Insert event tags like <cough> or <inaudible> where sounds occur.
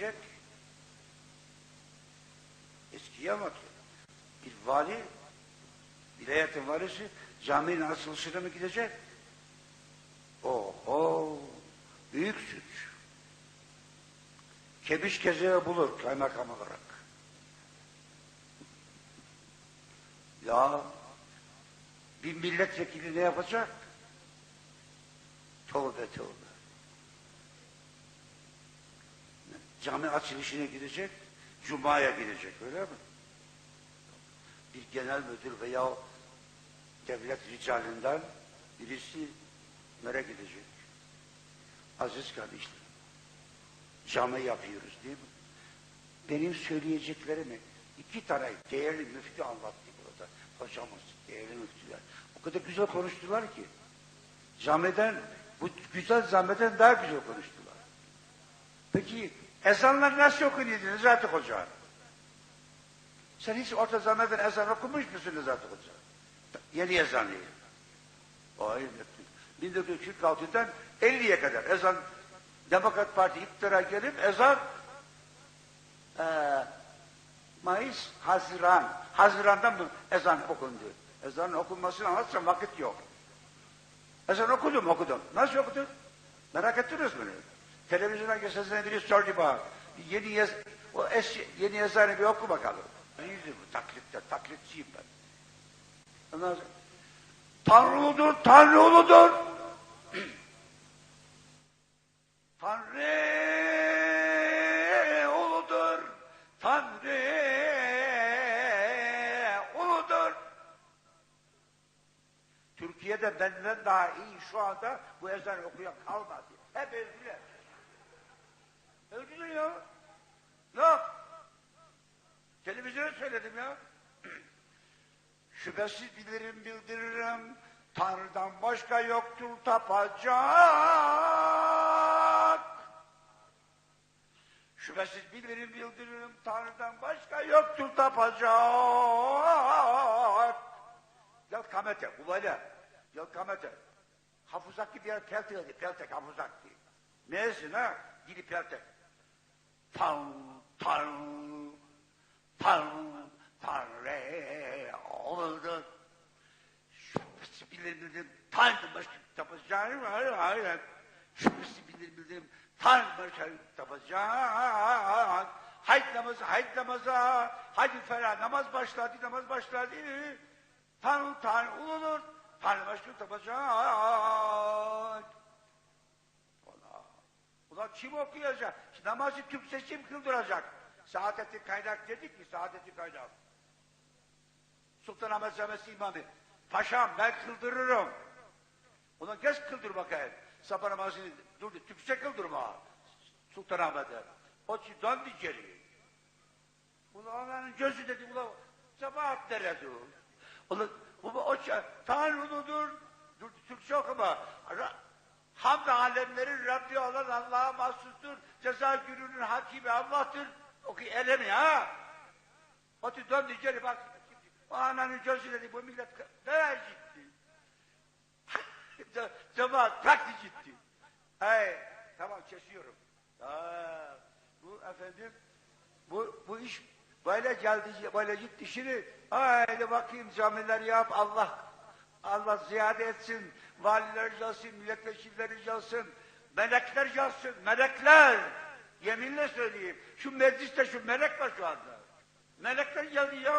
gidecek? Eskiye bak. Bir vali, vilayetin valisi caminin açılışına mı gidecek? Oho! Büyük suç. Kebiş kezeği bulur kaymakam olarak. Ya bir milletvekili ne yapacak? Tövbe tövbe. Cami açılışına gidecek, Cuma'ya gidecek öyle mi? Bir genel müdür veya devlet ricalinden birisi nereye gidecek? Aziz kardeşlerim, cami yapıyoruz değil mi? Benim söyleyeceklerimi iki tane değerli müftü anlattı burada. Hocamız, değerli müftüler. O kadar güzel konuştular ki. Camiden, bu güzel zameden daha güzel konuştular. Peki ezanlar nasıl okunuyordu Nezati Hoca? Sen hiç orta zameden ezan okumuş musun Nezati Hoca? Yeni ezanı. Ay, 1946'dan 50'ye kadar ezan Demokrat Parti iktidara gelip ezan e, Mayıs, Haziran. Haziran'da mı ezan okundu? Ezan okunmasını anlatsam vakit yok. Ezan okudum okudum. Nasıl okudun? Merak ettiniz mi? Televizyona geçesine biri sordu bana. Yeni, yaz, o eski, yeni yazarını bir oku bakalım. İyidir bu taklitte, taklitçiyim ben. Ondan sonra, Tanrı uludur, Tanrı uludur. <clears throat> Tanrı uludur, Tanrı uludur. Türkiye'de benden daha iyi şu anda bu ezanı okuyan kalmadı. Hep öldüler. Öldüler ya. Yok. Televizyona söyledim ya. <clears throat> Şüphesiz bilirim bildiririm. Tanrı'dan başka yoktur tapacak. Şüphesiz bilirim bildiririm. Tanrı'dan başka yoktur tapacak. Gel kamete, ulayla. Gel kamete. Hafızak gibi yer peltek. Peltek hafızak diye. Neyse ha? Gidip peltek. Tan, tan, tan, tanrı oldu. Şüphesi bilir bildim. Tanrı başka tapacağım. Hayır, hayır. Şüphesi bilir bildim. Tanrı başka tapacağım. Hayt namazı, hayt namaza. Haydi ferah namaz başladı, namaz başladı. Tanrı, Tanrı uludur. Tanrı başka tapacak. Kim okuyacak? Namazı Türkçe kim kıldıracak? Saadetli kaynak dedik ki saadetli kaynak. Sultanahmet Camisi imamı. Paşam ben kıldırırım. Ona geç kıldır bakayım. Sabah namazını dur Türkçe kıldırma. Sultanahmet'e. O ki döndü geri. Ulan Allah'ın gözü dedi ulan sabah o? Ulan bu o Tanrı uludur. Dur Türkçe okuma. Hamd alemlerin Rabbi olan Allah'a mahsustur. Ceza gününün hakimi Allah'tır. Oku elemi ha. Otu döndü geri bak. O ananın gözü dedi bu millet nereye gitti? Ce- <laughs> Cemaat kalktı gitti. Hey, tamam kesiyorum. Aa, bu efendim bu, bu iş böyle geldi, böyle gitti. Şimdi haydi bakayım camiler yap Allah Allah ziyade etsin. Valiler gelsin, milletvekilleri gelsin, melekler gelsin, melekler. Yeminle söyleyeyim. Şu mecliste şu melek var şu anda. Melekler geldi ya.